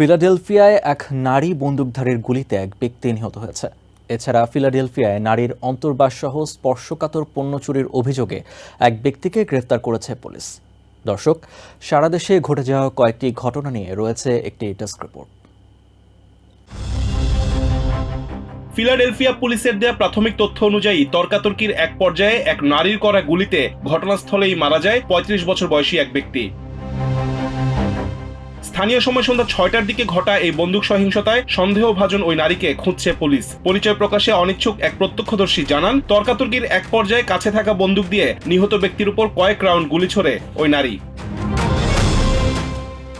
ফিলাডেলফিয়ায় এক নারী বন্দুকধারীর গুলিতে এক ব্যক্তি নিহত হয়েছে। এছাড়া ফিলাডেলফিয়ায় নারীর অন্তর্বাস সহ স্পর্শকাতর পণ্য চুরির অভিযোগে এক ব্যক্তিকে গ্রেফতার করেছে পুলিশ। দর্শক, সারা দেশে ঘটে যাওয়া কয়েকটি ঘটনা নিয়ে রয়েছে একটি ডেস্ক রিপোর্ট। ফিলাডেলফিয়া পুলিশের দেয়া প্রাথমিক তথ্য অনুযায়ী তর্কাতর্কির এক পর্যায়ে এক নারীর করা গুলিতে ঘটনাস্থলেই মারা যায় পঁয়ত্রিশ বছর বয়সী এক ব্যক্তি। স্থানীয় সময় সন্ধ্যা ছয়টার দিকে ঘটা এই বন্দুক সহিংসতায় সন্দেহভাজন ওই নারীকে খুঁজছে পুলিশ। পরিচয় প্রকাশে অনিচ্ছুক এক প্রত্যক্ষদর্শী জানান, তর্কাতর্কির এক পর্যায়ে কাছে থাকা বন্দুক দিয়ে নিহত ব্যক্তির উপর কয়েক রাউন্ড গুলি ছোড়ে ওই নারী।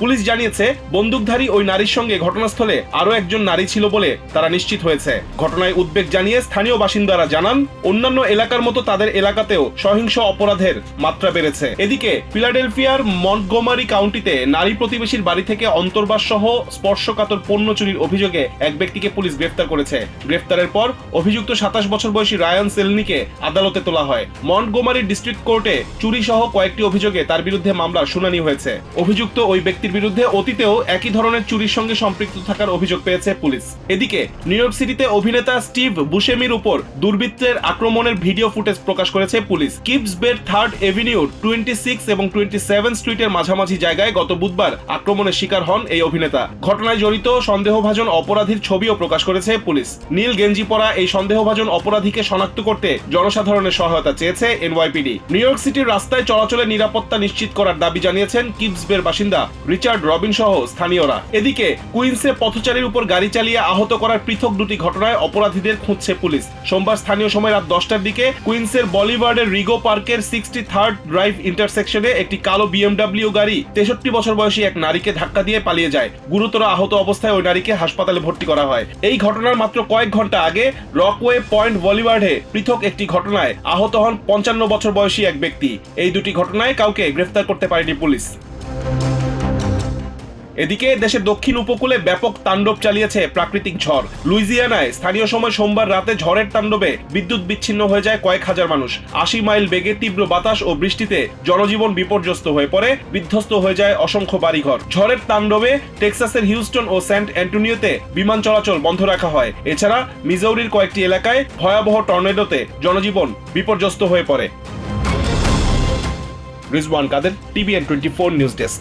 পুলিশ জানিয়েছে, বন্দুকধারী ওই নারীর সঙ্গে ঘটনাস্থলে আরও একজন নারী ছিল বলে তারা নিশ্চিত হয়েছে। ঘটনায় উদ্বেগ জানিয়ে স্থানীয় বাসিন্দারা জানান, অন্যান্য এলাকার মতো তাদের এলাকাতেও সহিংস অপরাধের মাত্রা বেড়েছে। এদিকে, ফিলাডেলফিয়ার মন্টগোমারি কাউন্টিতে নারী প্রতিবেশীর বাড়ি থেকে অন্তর্বাস সহ স্পর্শকাতর পণ্য চুরির অভিযোগে এক ব্যক্তিকে পুলিশ গ্রেফতার করেছে। গ্রেফতারের পর অভিযুক্ত সাতাশ বছর বয়সী রায়ান সেলনিকে আদালতে তোলা হয়। মন্টগোমারি ডিস্ট্রিক্ট কোর্টে চুরি সহ কয়েকটি অভিযোগে তার বিরুদ্ধে মামলার শুনানি হয়েছে। অভিযুক্ত ওই ব্যক্তির বিরুদ্ধে অতীতেও একই ধরনের চুরির সঙ্গে সম্পৃক্ত থাকার অভিযোগ পেয়েছে পুলিশ। এদিকে, নিউ ইয়র্ক সিটিতে অভিনেতা স্টিভ বুশেমির উপর দুর্বৃত্তের আক্রমণের ভিডিও ফুটেজ প্রকাশ করেছে police. Kips Bay third avenue, twenty six এবং টোয়েন্টি সেভেন স্ট্রিটের মাঝামাঝি জায়গায় গত বুধবার আক্রমণের শিকার হন এই অভিনেতা। ঘটনায় জড়িত সন্দেহভাজন অপরাধীর ছবিও প্রকাশ করেছে পুলিশ। নীল গেঞ্জি পরা এই সন্দেহভাজন অপরাধীকে শনাক্ত করতে জনসাধারণের সহায়তা চেয়েছে এনওয়াইপিডি। নিউ ইয়র্ক সিটির রাস্তায় চলাচলের নিরাপত্তা নিশ্চিত করার দাবি জানিয়েছেন কিপসবের বাসিন্দা রিচার্ড রবিন সহ স্থানীয়রা। এদিকে, কুইন্সে পথচারীর উপর গাড়ি চালিয়ে আহত করার পৃথক দুটি ঘটনায় অপরাধীদের খুঁজছে পুলিশ। সোমবার স্থানীয় সময় রাত দশটার দিকে কুইন্সের বলিভার্ডের রিগো পার্কের সিক্সটি থার্ড ড্রাইভ ইন্টারসেকশনে একটি কালো বিএমডাব্লিউ গাড়ি তেষট্টি বছর বয়সী এক নারীকে ধাক্কা দিয়ে পালিয়ে যায়। গুরুতর আহত অবস্থায় ওই নারীকে হাসপাতালে ভর্তি করা হয়। এই ঘটনার মাত্র কয়েক ঘণ্টা আগে রকওয়ে পয়েন্ট বলিভার্ডে পৃথক একটি ঘটনায় আহত হন পঞ্চান্ন বছর বয়সী এক ব্যক্তি। এই দুটি ঘটনায় কাউকে গ্রেফতার করতে পারেনি পুলিশ। এদিকে দেশের দক্ষিণ উপকূলে ব্যাপক তাণ্ডব চালিয়েছে প্রাকৃতিক ঝড়। লুইজিয়ানায় স্থানীয় সময় সোমবার রাতে ঝড়ের তাণ্ডবে বিদ্যুৎ বিচ্ছিন্ন হয়ে যায় কয়েক হাজার মানুষ। আশি মাইল বেগে তীব্র বাতাস ও বৃষ্টিতে জনজীবন বিপর্যস্ত হয়ে পড়ে, বিধ্বস্ত হয়ে যায় অসংখ্য বাড়িঘর। ঝড়ের তাণ্ডবে টেক্সাসের হিউস্টন ও সেন্ট অ্যান্টোনিওতে বিমান চলাচল বন্ধ রাখা হয়। এছাড়া মিজৌরির কয়েকটি এলাকায় ভয়াবহ টর্নেডোতে জনজীবন বিপর্যস্ত হয়ে পড়ে। Rizwan Kader, TVN twenty four news desk.